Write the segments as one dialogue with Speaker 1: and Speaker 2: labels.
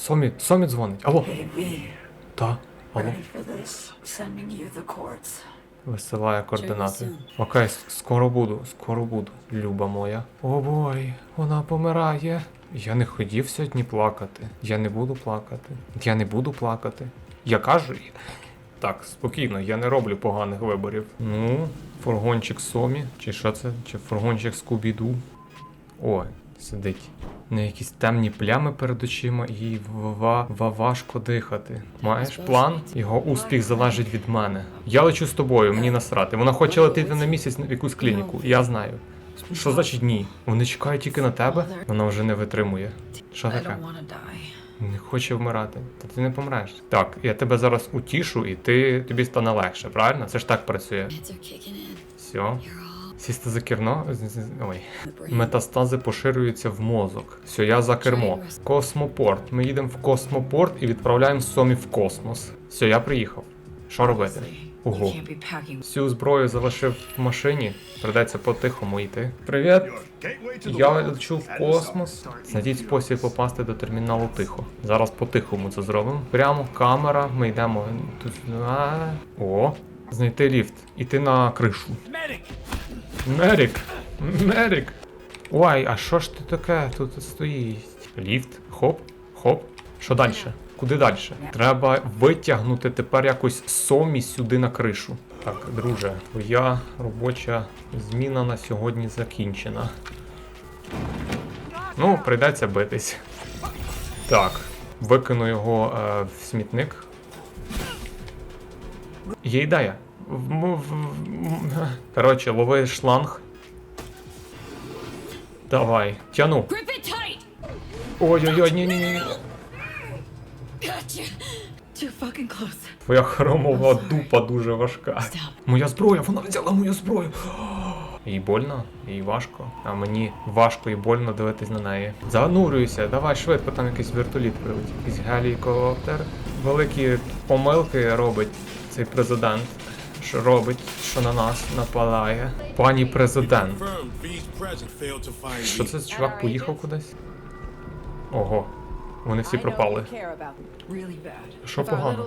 Speaker 1: Сомі, Сомі дзвонить. Алло. Та. Алло. Висилає координати. Окей, скоро буду, скоро буду, люба моя. О бой, вона помирає. Я не хотів сьогодні плакати. Я не буду плакати. Я не буду плакати. Я кажу. Так, спокійно, я не роблю поганих виборів. Ну, фургончик Сомі, чи що це? Чи фургончик Скубіду. О, сидить. Не якісь темні плями перед очима і ва, ва важко дихати. Маєш план? Його успіх залежить від мене. Я лечу з тобою, мені насрати. Вона хоче летіти на місяць в якусь клініку, я знаю. Що значить ні? Вони чекають тільки на тебе? Вона вже не витримує. Що таке? Не хоче вмирати. Та ти не помреш. Так, я тебе зараз утішу, і ти тобі стане легше, правильно? Це ж так працює. Все. Сісти за керно. Ой. Метастази поширюються в мозок. Все, я за кермо. Космопорт. Ми їдемо в космопорт і відправляємо Сомі в космос. Все, я приїхав. Що робити? Ого. Всю зброю залишив в машині. Придеться по-тихому йти. Привіт! Я лечу в космос. Знайдіть спосіб попасти до терміналу тихо. Зараз по-тихому це зробимо. Прямо камера, ми йдемо тут. О, знайти ліфт. Іти на кришу. Мерік! Мерік! Ой, а що ж ти таке тут стоїть? Ліфт, хоп, хоп. Що далі? Куди далі? Треба витягнути тепер якось сомі сюди на кришу. Так, друже, твоя робоча зміна на сьогодні закінчена. Ну, прийдеться битись. Так, викину його е, в смітник. Є ідея. Коротше, лови шланг. Давай, тяну. Ой-ой-ой, ні-ні-ні.
Speaker 2: Close.
Speaker 1: Твоя хромова дупа дуже важка. Моя зброя, вона взяла мою зброю. Їй больно, їй важко. А мені важко і больно дивитись на неї. Занурюйся, давай швидко, там якийсь вертоліт прилетів, якийсь гелікоптер. Великі помилки робить цей президент. Що робить, що на нас напалає. Пані президент. Що це за чувак поїхав кудись? Ого, вони всі пропали. Що погано?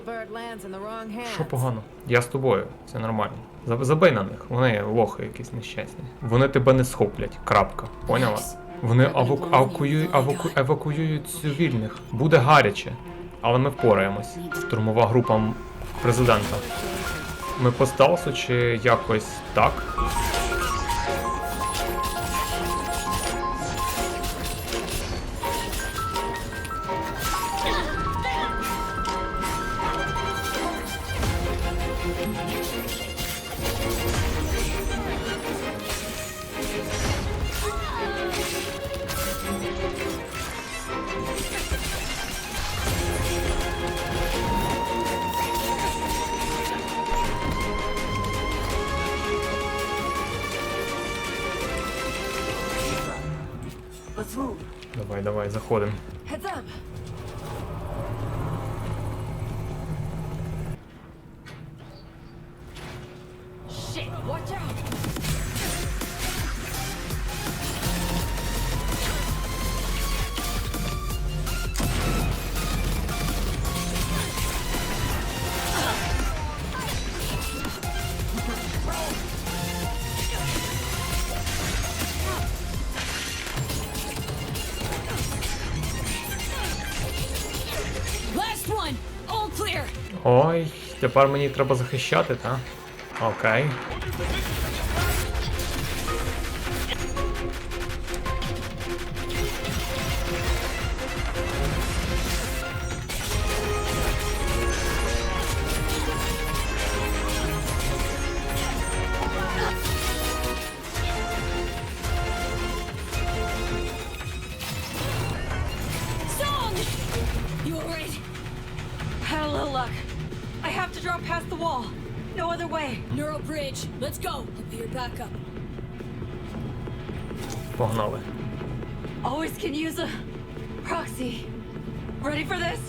Speaker 1: Що погано? Я з тобою, це нормально. Заб- Забий на них, вони лохи якісь нещасні. Вони тебе не схоплять. Крапка. Поняла? Вони авоку... авкую... авоку... евакуюють цивільних. Буде гаряче, але ми впораємось. Штурмова група президента. Ми по стелсу чи якось так? Давай,
Speaker 2: заходим.
Speaker 1: Ой, тепер мені треба захищати, так? Окей.
Speaker 3: other way.
Speaker 2: Neural bridge. Let's go. I'll be your backup.
Speaker 1: Погнали.
Speaker 3: Always can use a proxy. Ready for this?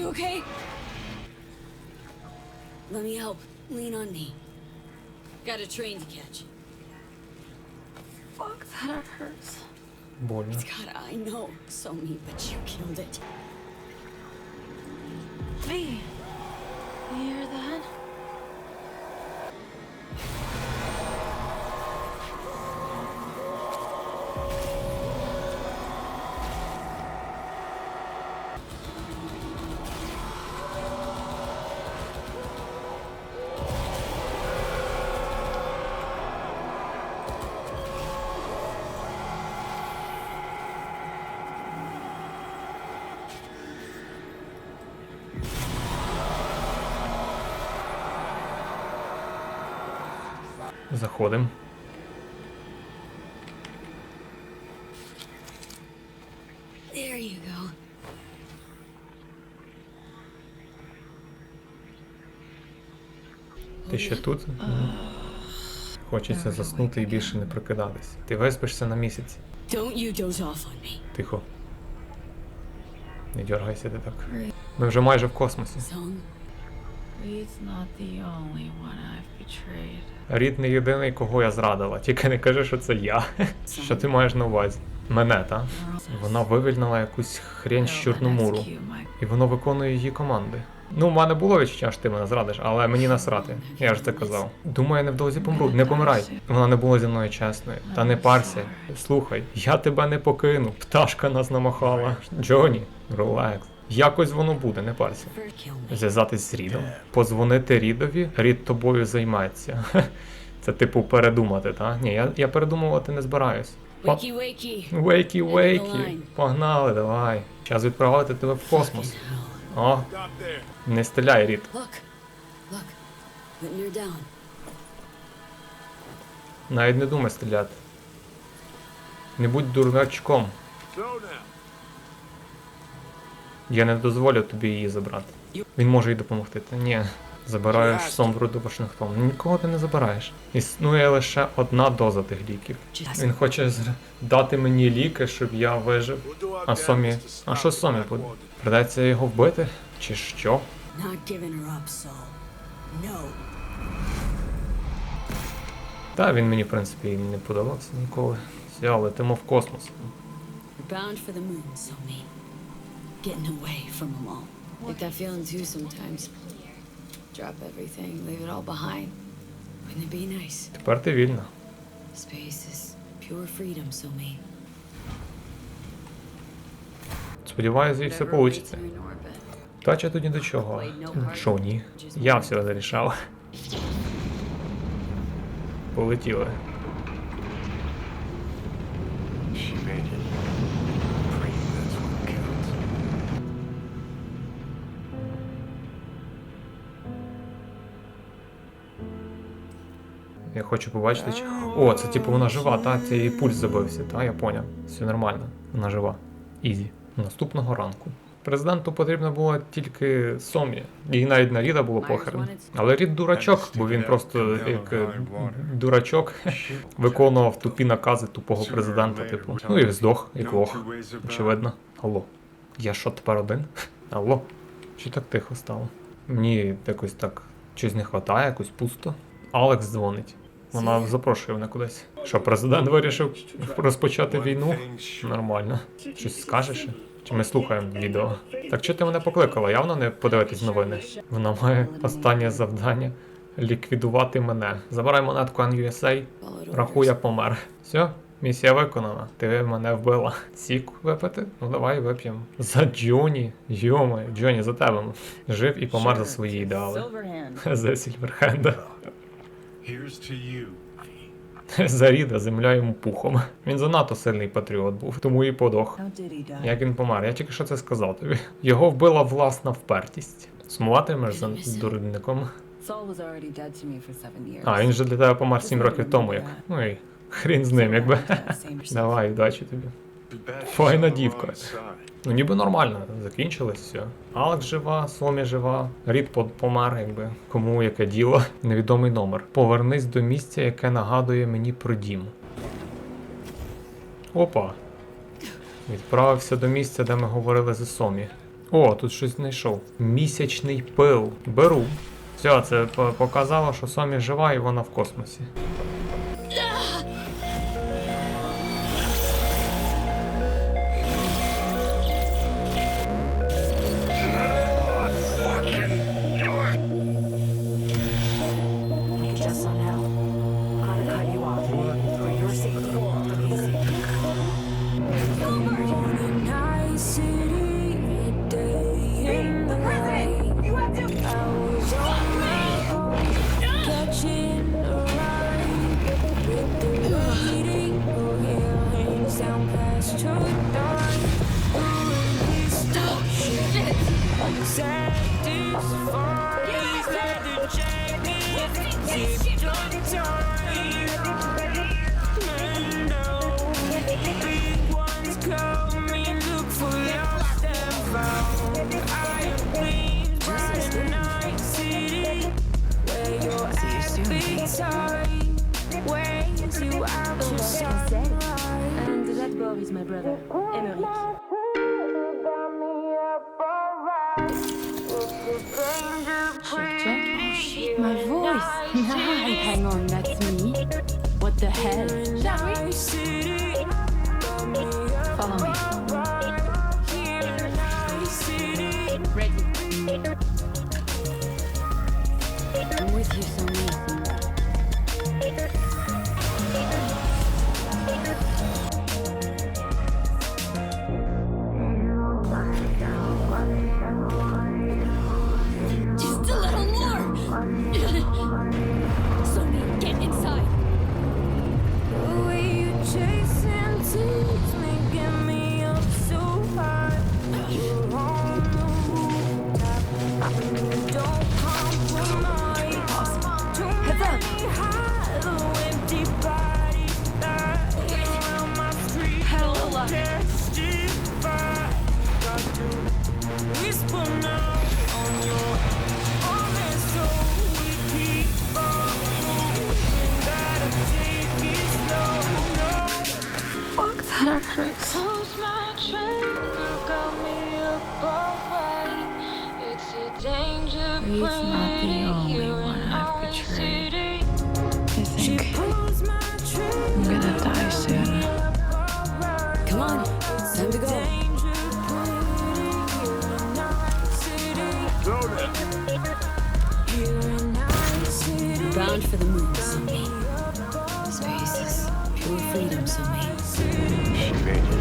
Speaker 2: you okay? Let me help. Lean on me. Got a train to catch.
Speaker 4: Fuck, that hurts.
Speaker 1: Больно.
Speaker 2: God, I know. So me, but you killed it.
Speaker 4: V, you hear that?
Speaker 1: Заходимо. Ти ще тут? Хочеться заснути і більше не прокидатись. Ти виспишся на місяць. Тихо. Не дергайся ти так. Ми вже майже в космосі. Рід не єдиний, кого я зрадила. Тільки не кажи, що це я. Що ти маєш на увазі? Мене, та? Вона вивільнила якусь хрень з Чорномору.
Speaker 4: Cue
Speaker 1: І воно виконує її команди. Ну, в мене було відчуття, що ти мене зрадиш, але мені насрати. Я ж це казав. Думаю, я невдовзі помру. Не помирай. Вона не була зі мною чесною. Та не парся. Слухай, я тебе не покину. Пташка нас намахала. Джоні, релакс. Якось воно буде, не парся. Зв'язатись з Рідом. Позвонити Рідові, Рід тобою займеться. Це типу передумати, так? Ні, я, я передумувати не збираюсь. По-
Speaker 2: Wakey, wakey.
Speaker 1: Вейкі, вейкі. Погнали, давай. Час відправити тебе в космос. О, не стріляй, Рід. Навіть не думай стріляти. Не будь дурачком. Я не дозволю тобі її забрати. Він може їй допомогти. Ні. Забираєш сомбру до Вашингтону. Нікого ти не забираєш. Існує лише одна доза тих ліків. Він хоче дати мені ліки, щоб я вижив. А Сомі. А що Сомі буде? Придеться його вбити? Чи що? Та він мені, в принципі, не подобався ніколи. Все, летимо в космос.
Speaker 2: Bound for the moon, so me. Getting away from them all. Like that feeling too sometimes. Drop everything, leave it all behind. Wouldn't it be nice?
Speaker 1: Тепер ти вільна.
Speaker 2: Space is pure freedom, so me.
Speaker 1: Сподіваюся, і все
Speaker 2: Whatever
Speaker 1: вийде.
Speaker 2: awaits her.
Speaker 1: Та чи тоді до чого? Що ні? Я все вирішав. Полетіли. Хочу побачити. Чи... О, це типу вона жива, та це її пульс забився, та я поняв. Все нормально. Вона жива. Ізі. Наступного ранку. Президенту потрібно було тільки Сомі. Їй навіть на Ріда було похерно. Але Рід дурачок, бо він просто як дурачок виконував тупі накази тупого президента, типу. Ну і здох, як лох. Очевидно. Алло. Я що тепер один? Алло. Чи так тихо стало? Мені якось так щось не вистачає, якось пусто. Алекс дзвонить. Вона запрошує мене кудись. Що, президент вирішив розпочати війну? Нормально. Щось скажеш? Чи ми слухаємо відео? Так чи ти мене покликала? Явно не подивитись новини. Вона має останнє завдання ліквідувати мене. Забирай монетку NUSA, рахуй, я помер. Все, місія виконана. Ти мене вбила. Сік випити? Ну давай вип'ємо. За Джоні. Йоми, Джоні, за тебе. Жив і помер за свої ідеали. За Сільверхенда.
Speaker 5: Here's to you.
Speaker 1: За Ріда земля йому пухом. Він занадто сильний патріот був, тому і подох. Як він помер, я тільки що це сказав тобі. Його вбила власна впертість. Сумуватимеш за дурником. А, він же для тебе помер сім років тому, як. Ну і хрін з ним, якби. Давай, удачі тобі. Файна дівка. Ну ніби нормально, закінчилось все. Алекс жива, Сомі жива, Рід помер, якби. Кому яке діло? Невідомий номер. Повернись до місця, яке нагадує мені про дім. Опа. Відправився до місця, де ми говорили з Сомі. О, тут щось знайшов. Місячний пил. Беру. Все, це показало, що Сомі жива і вона в космосі.
Speaker 6: And that boy is my brother, Emmerich.
Speaker 4: Oh shit, my voice.
Speaker 6: Hang on, that's me. What the hell?
Speaker 3: That hurts.
Speaker 4: He's not the only one I've betrayed. I think I'm gonna die soon.
Speaker 2: Come on, it's time to go. Bound for the moon, Somi. Space is pure freedom, Somi
Speaker 5: pages.